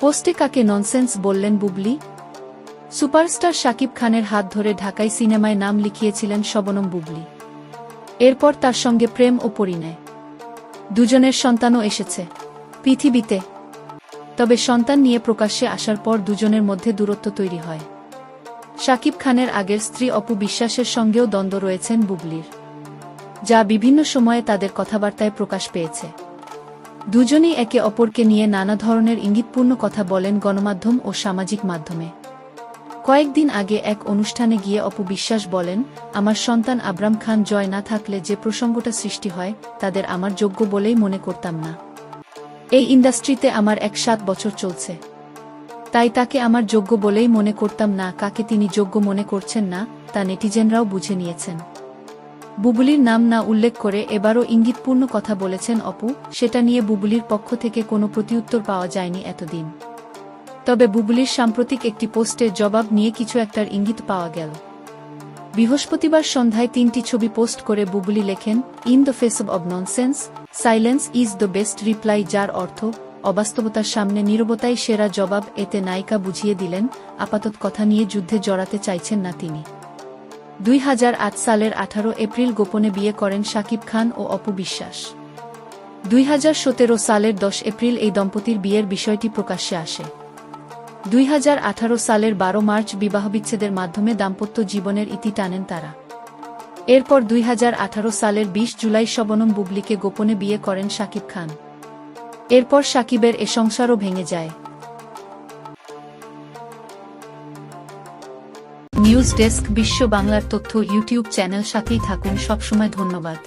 পোস্টে কাকে ননসেন্স বললেন বুবলি? সুপারস্টার শাকিব খানের হাত ধরে ঢাকাই সিনেমায় নাম লিখিয়েছিলেন শবনম বুবলি। এরপর তার সঙ্গে প্রেম ও পরিণয়। দুজনের সন্তানও এসেছে। পৃথিবীতে। তবে সন্তান নিয়ে প্রকাশ্যে আসার পর দুজনের মধ্যে দূরত্ব তৈরি হয়। শাকিব খানের আগের স্ত্রী অপু বিশ্বাসের সঙ্গেও দ্বন্দ্ব রয়েছেন বুবলির। যা বিভিন্ন সময়ে তাদের কথাবার্তায় প্রকাশ পেয়েছে। দুজনেই একে অপরকে নিয়ে নানা ধরনের ইঙ্গিতপূর্ণ কথা বলেন গণমাধ্যম ও সামাজিক মাধ্যমে। কয়েকদিন আগে এক অনুষ্ঠানে গিয়ে অপু বিশ্বাস বলেন, আমার সন্তান আবরাম খান জয় না থাকলে যে প্রসঙ্গটা সৃষ্টি হয়, তাদের আমার যোগ্য বলেই মনে করতাম না। এই ইন্ডাস্ট্রিতে আমার এক সাত বছর চলছে। তাই তাকে আমার যোগ্য বলেই মনে করতাম না, কাকে তিনি যোগ্য মনে করছেন না, তা নেটিজেনরাও বুঝে নিয়েছেন। বুবুলির নাম না উল্লেখ করে এবারও ইঙ্গিতপূর্ণ কথা বলেছেন অপু, সেটা নিয়ে বুবুলির পক্ষ থেকে কোনো প্রতিউত্তর পাওয়া যায়নি এতদিন। তবে বুবুলির সাম্প্রতিক একটি পোস্টের জবাব নিয়ে কিছু একটার ইঙ্গিত পাওয়া গেল। বৃহস্পতিবার সন্ধ্যায় তিনটি ছবি পোস্ট করে বুবুলি লেখেন, in the face of nonsense, silence is the best reply যার অর্থ, অবাস্তবতার সামনে নীরবতাই সেরা জবাব, এতে নায়িকা বুঝিয়ে দিলেন, আপাতত কথা নিয়ে যুদ্ধে জড়াতে চাইছেন না তিনি। দুই হাজার আট সালের আঠারো এপ্রিল গোপনে বিয়ে করেন শাকিব খান ও অপু বিশ্বাস। দুই হাজার সতেরো সালের দশ এপ্রিল এই দম্পতির বিয়ের বিষয়টি প্রকাশ্যে আসে। দুই হাজার আঠারো সালের বারো মার্চ বিবাহবিচ্ছেদের মাধ্যমে দাম্পত্য জীবনের ইতি টানেন তারা। এরপর দুই হাজার আঠারো সালের বিশ জুলাই শবনম বুবলিকে গোপনে বিয়ে করেন শাকিব খান। এরপর শাকিবের এ সংসারও ভেঙে যায়। নিউজ ডেস্ক বিশ্ব বাংলার তথ্য ইউটিউব চ্যানেল সাথেই থাকুন। সবসময় ধন্যবাদ।